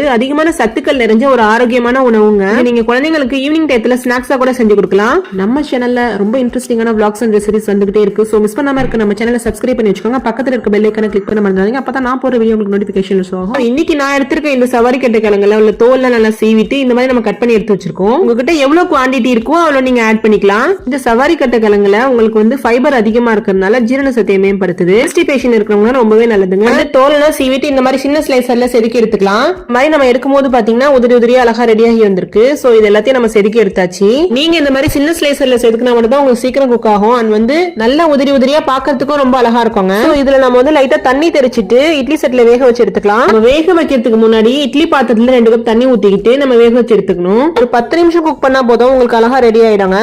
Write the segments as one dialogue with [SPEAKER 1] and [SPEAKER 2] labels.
[SPEAKER 1] இது அதிகமான சத்துக்கள் நிறைஞ்ச ஒரு ஆரோக்கியமான உணவுங்க. நீங்க குழந்தைங்களுக்கு ஈவினிங் டயத்துல ஸ்நாக்ஸா கூட செஞ்சு கொடுக்கலாம். நம்ம சேனல்ல ரொம்ப இன்ட்ரெஸ்டிங்கான பிளாக்ஸ் அண்ட் ரெசிபிஸ் வந்துகிட்டே இருக்கு. சோ மிஸ் பண்ணாம இருக்க நம்ம சேனலை சப்ஸ்கிரைப் பண்ணி வச்சுக்கோங்க. பக்கத்துல இருக்க பெல் ஐக்கனை கிளிக் பண்ண மறந்துடாதீங்க. அப்பதான் நான் போற வீடியோ உங்களுக்கு நோட்டிபிகேஷன் ஆகும். இன்னைக்கு நான் எடுத்திருக்க இந்த சவாரி கட்ட கிழங்குல உள்ள தோல்ல நல்லா சீவிட்டு இந்த மாதிரி நம்ம கட் பண்ணி எடுத்து வச்சிருக்கோம். உங்ககிட்ட எவ்வளவு குவாண்டிட்டி இருக்கோ அவ்வளவு நீங்க ஆட் பண்ணிக்கலாம். இந்த சவாரி கட்ட கிழங்குல உங்களுக்கு வந்து ஃபைபர் அதிகமா இருக்கிறதுனால ஜீரண சத்தியம் மேம்படுத்துது. கான்ஸ்டிபேஷன் இருக்கிறவங்க ரொம்பவே நல்லதுங்க. தோலெல்லாம் சீவிட்டு இந்த மாதிரி சின்ன ஸ்லைசர்ல செதுக்கி எடுத்துக்கலாம். மாதிரி நம்ம எடுக்கும்போது பாத்தீங்கன்னா உதிரி உதிரியா அழகா ரெடியாகி வந்திருக்கு. சோ இது எல்லாத்தையும் நம்ம செதுக்கி எடுத்தாச்சு. நீங்க இந்த மாதிரி சின்ன ஸ்லைசர்ல செதுக்கினா மட்டும் தான் உங்களுக்கு சீக்கிரம் குக் ஆகும். அண்ட் வந்து நல்லா உதிரி உதிரியா பாக்குறதுக்கும் ரொம்ப அழகா இருக்குங்க. இதுல நம்ம வந்து லைட்டா தண்ணி தெளிச்சிட்டு இட்லி செட்ல வேக வச்சு எடுத்துக்கலாம். நம்ம வேக வைக்கிறதுக்கு முன்னாடி இட்லி பாத்திரத்துல ரெண்டு கப் தண்ணி ஊத்திக்கிட்டு நம்ம வேக வச்சு எடுத்துக்கணும். ஒரு பத்து நிமிஷம் குக் பண்ணா போதும். உங்களுக்கு அழகா ரெடி ஆயிடுங்க.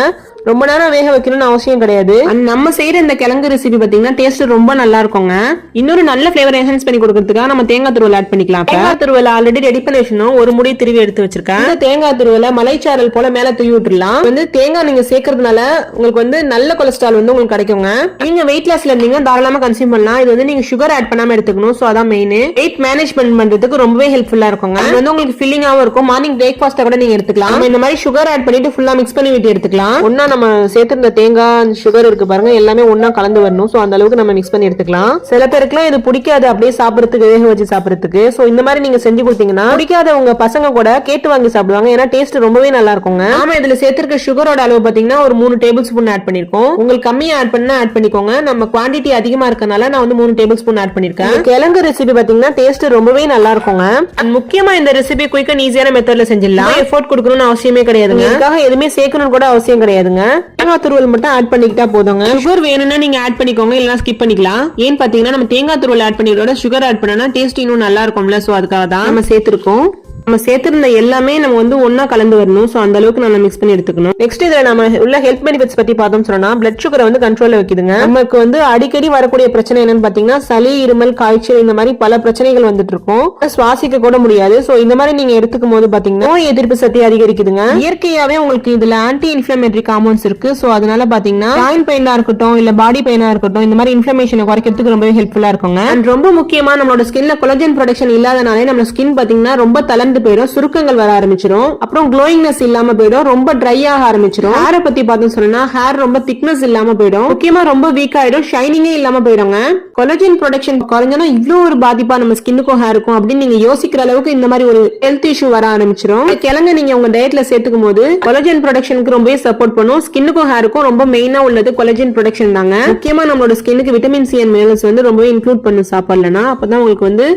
[SPEAKER 1] ரொம்ப நேரம் வேக வைக்கணும்னு அவசியம் கிடையாது. நம்ம செய்யற இந்த கிழங்கு ரெசிபி பாத்தீங்கன்னா டேஸ்ட் ரொம்ப நல்லா இருக்குங்க. இன்னொரு நல்ல ஃபிளேவர் என்ஹான்ஸ் பண்ணி கொடுக்கறதுக்காக நம்ம தேங்காய் துருவல் ஆட் பண்ணிக்கலாம். தேங்காய் துருவல் ஆல்ரெடி ரெடி பண்ணி வச்சிருந்தோம் ஒரு முடி திருவி எடுத்து வச்சிருக்கேன். இந்த தேங்காய் துருவலை மலைச்சாரல் போல மேல தூவி விட்டுறலாம் வந்து தேங்காய் நீங்க சேர்க்கறதுனால உங்களுக்கு வந்து நல்ல கொலஸ்ட்ரால் வந்து உங்களுக்கு கிடைக்குங்க. நீங்க வெயிட் லாஸ்ல இருந்தீங்க தாராளமா கன்சியூம் பண்ணலாம். இது வந்து நீங்க சுகர் ஆட் பண்ணாம எடுத்துக்கணும். சோ அதான் மெயின் வெயிட் மேனேஜ்மெண்ட் பண்றதுக்கு ரொம்பவே ஹெல்ப்ஃபுல்லா இருக்குங்க. இது வந்து உங்களுக்கு ஃபில்லிங்காவும் இருக்கும். மார்னிங் பிரேக்ஃபாஸ்ட்டா கூட நீங்க எடுத்துக்கலாம். இந்த மாதிரி சுகர் ஆட் பண்ணிட்டு ஃபுல்லா மிக்ஸ் பண்ணி விட்டு எடுத்துக்கலாம். ஒன்னா நம்ம சேர்த்திருந்த தேங்காய் சுகர் இருக்கு பாருங்க எல்லாமே ஒன்னா கலந்து வரணும். சோ அந்த அளவுக்கு நம்ம மிக்ஸ் பண்ணி எடுத்துக்கலாம். சில பேருக்குலாம் இது பிடிக்காது அப்படியே சாப்பிடறதுக்கு வேக வச்சு சாப்பிடறதுக்கு. சோ இந்த மாதிரி நீங்க செஞ்சு கொடுத்தீங்கன்னா பிடிக்காதவங்க பசங்க கூட கேட்டு வாங்கி சாப்பிடுவாங்க. ஏன்னா டேஸ்ட் ரொம்பவே நல்லா இருக்குங்க. நாம இதுல சேர்த்திருக்க சுகரோட அளவு பாத்தீங்கன்னா ஒரு மூணு டேபிள் ஸ்பூன் ஆட் பண்ணிருக்கோம். உங்களுக்கு கம்மியா ஆட் பண்ணா ஆட் பண்ணிக்கோங்க. நம்ம குவாண்டிட்டி அதிகமா இருக்கனால நான் வந்து மூணு டேபிள் ஸ்பூன் ஆட் பண்ணிருக்கேன் கிழங்கு ரெசிபி பாத்தீங்கன்னா டேஸ்ட் ரொம்பவே நல்லா இருக்குங்க. முக்கியமா இந்த ரெசிபி குயிக் அண்ட் ஈஸியான மெத்தட்ல செஞ்சிடலாம். எஃபோர்ட் கொடுக்கணும்னு அவசியமே கிடையாதுங்க. இதுக்காக எதுவுமே சேர்க்கணும்னு கூட அவசியம் கிடையாதுங்க. தேங்காய் துருவல் மட்டும் ஆட் பண்ணிக்கிட்டா போதுங்க. சுகர் வேணும்னா நீங்க ஆட் பண்ணிக்கோங்க இல்லைன்னா ஸ்கிப் பண்ணிக்கலாம். ஏன்னு பாத்தீங்கன்னா நம்ம தேங்காய் துருவல் ஆட் பண்ணிக்கிறோட சுகர் ஆட் பண்ணனா டேஸ்ட் இன்னும் நல்லா இருக்கும்ல சோ அதுக்காக தான் நம்ம சேர்த்திருக்கோம். நம்ம சேர்த்திருந்த எல்லாமே நம்ம வந்து ஒன்னா கலந்து வரணும். சோ அந்த அளவுக்கு நம்ம மிக்ஸ் பண்ணி எடுத்துக்கணும். நெக்ஸ்ட் இதுல நம்ம உள்ள ஹெல்த் பெனிஃபிட்ஸ் பத்தி பார்த்தோம் சொன்னா பிளட் சுகரை வந்து கண்ட்ரோல்ல வைக்குதுங்க. நமக்கு வந்து அடிக்கடி வரக்கூடிய பிரச்சனை என்னன்னு பாத்தீங்கன்னா சளி இருமல் காய்ச்சல் இந்த மாதிரி பல பிரச்சனைகள் வந்துட்டு இருக்கும். சுவாசிக்க கூட முடியாது. சோ இந்த மாதிரி நீங்க எடுத்துக்கும் போது பாத்தீங்கன்னா நோய் எதிர்ப்பு சக்தி அதிகரிக்குதுங்க. இயற்கையாவே உங்களுக்கு இதுல ஆன்டி இன்ஃபிளமேட்டரி காம்பவுண்ட்ஸ் இருக்கு. சோ அதனால பாத்தீங்கன்னா ஜாயின் பெயினா இருக்கட்டும் இல்ல பாடி பெயினா இருக்கட்டும் இந்த மாதிரி இன்ஃபிளமேஷனை குறைக்கிறதுக்கு ரொம்பவே ஹெல்ப்ஃபுல்லா இருக்குங்க. அண்ட் ரொம்ப முக்கியமா நம்மளோட ஸ்கின்ல கொலஜன் ப்ரொடக்ஷன் இல்லாதனாலே நம்ம ஸ்கின் பாத்தீங்கன்னா ரொம்ப தளர்ந்து போயிடும் சுருக்கங்கள் வர ஆரம்பிச்சிடும் அப்புறம் க்ளோயிங்னஸ் இல்லாம போயிடும் ரொம்ப ட்ரை ஆக ஆரம்பிச்சிடும் ஹேரை பத்தி பார்த்தோம் சொன்னா ஹேர் ரொம்ப திக்னஸ் இல்லாம போயிடும். முக்கியமா ரொம்ப வீக் ஆயிடும் ஷைனிங்கே இல்லாம போயிடுங்க. கொலஜின் ப்ரொடக்ஷன் குறைஞ்சனா இவ்வளவு ஒரு பாதிப்பா நம்ம ஸ்கின்னுக்கும் ஹேருக்கும் அப்படின்னு நீங்க யோசிக்கிற அளவுக்கு இந்த மாதிரி ஒரு ஹெல்த் இஷ்யூ வர ஆரம்பிச்சிடும் கிழங்க கிழங்கு நீங்க உங்க டயட்ல சேர்த்துக்கும் போது கொலஜன் ப்ரொடக்ஷனுக்கு ரொம்பவே சப்போர்ட் பண்ணும். ஸ்கின்னுக்கும் ஹேருக்கும் ரொம்ப மெயினா உள்ளது கொலஜன் ப்ரொடக்ஷன் தாங்க. முக்கியமா நம்மளோட ஸ்கின்னுக்கு விட்டமின் சி அண்ட் மினரல்ஸ் வந்து ரொம்பவே இன்க்ளூட் பண்ணும் சாப்பாடுலனா அப்பதான் உங்களுக்கு வந்து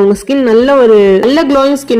[SPEAKER 1] உங்க ஸ்கின் நல்ல ஒரு நல்ல க்ளோயிங் ஸ்கின்